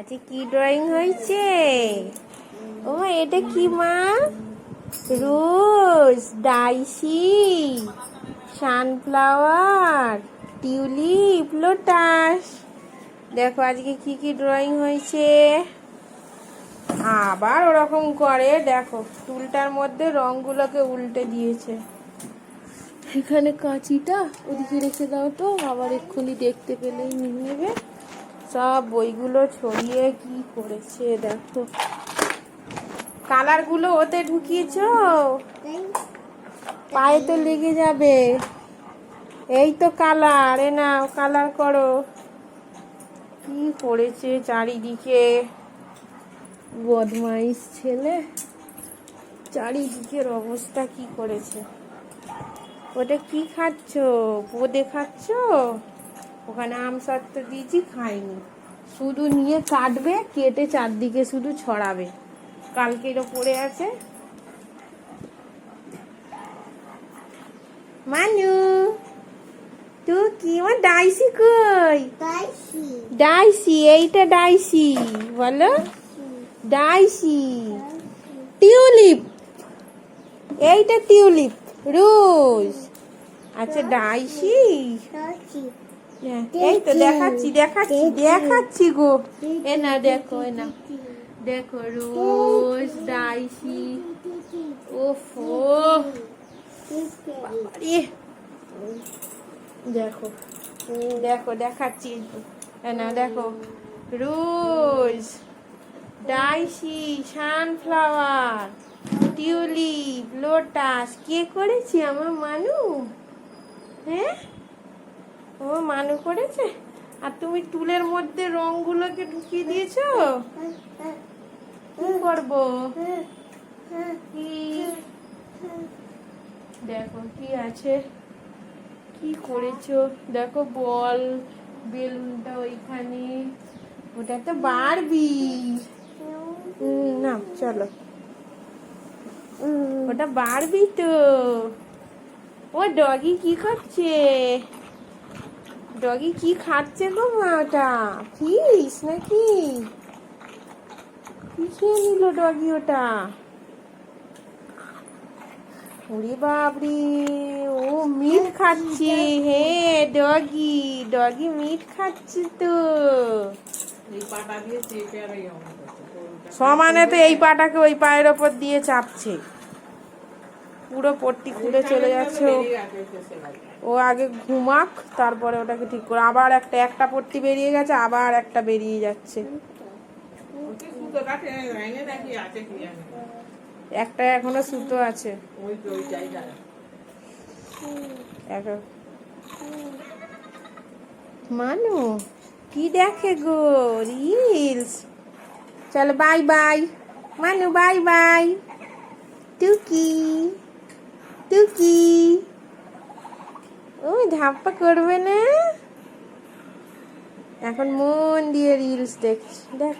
আজকে কি ড্রয়িং হয়েছে? ও, এটা কি মা? Rose, daisy sunflower tulip lotus দেখো, আজকে কি কি ড্রয়িং হয়েছে? আবার ওরকম করে, দেখো টুলটার মধ্যে রংগুলোকে উল্টে দিয়েছে। এখানে কাঁচিটা, ওদিকে রেখে দাও তো, আবার এক্ষুনি দেখতে পেলেই নিয়ে নেবে। সব বইগুলো ছড়িয়ে কি করেছে দেখো। কালারগুলো ওতে ঢুকিয়েছ? পায়ে তো লেগে যাবে। এই তো কালার, এ নাও, কালার করো। কি করেছে চারিদিকে? বদমাইশ ছেলে। চারিদিকের অবস্থা কি করেছে? ওটা কি খাচ্ছ? বোদে খাচ্ছ? ওখানে আম সত্ত্ব দিয়েছি খাইনি। শুধু নিয়ে কাটবে কেটে চারদিকে শুধু ছড়াবে। কালকে এটা পড়ে আছে। মানু তুই কি? আমার ডাইসি কই? ডাইসি। এইটা ডাইসি বলো। ডাইসি। টিউলিপ। এইটা টিউলিপ রোজ। আচ্ছা ডাইসি। এই তো দেখাচ্ছি দেখাচ্ছি দেখাচ্ছি গো। এ না দেখো এ না। দেখো রোজ ডাইসি। ওফো। দেখো দেখো দেখাচ্ছি। না দেখো। Rose daisy sunflower tulip lotus. কে করেছি আমার মানু? হ্যাঁ? ও, মানু করেছে? আর তুমি টুলের মধ্যে রংগুলোকে ঢুকিয়ে দিয়েছ? কি করব? দেখো, কি আছে? কি করেছ? দেখো, বল, বেলুনটা ওইখানে। ওটা তো বারবি না চলো। ওটা বারবি তো। ও, ডগি কি করছে? ডগি কি খাচ্ছে গো মা ওটা ফিস নাকি? কি খেয়ে নিল ডগি ওটা? ওরে বাপরে ও মিট খাচ্ছে। হে ডগি ডগি মিট খাচ্ছে তো। সমানে তো এই পাটাকে ওই পায়ের ওপর দিয়ে চাপছে। পুরো পট্টি খুলে চলে যাচ্ছে ও। আগে ঘুমাক, তারপরে ওটাকে ঠিক করে, আবার একটা একটা পট্টি বেরিয়ে গেছে, আবার একটা বেরিয়ে যাচ্ছে। একটা এখনও সুতো আছে। মানু, কি দেখে গো? রিলস চলো bye bye Manu bye bye টুকি। টুকি ওই ধাপ্পা করবে না। এখন মন দিয়ে রিলস দেখছি। দেখ।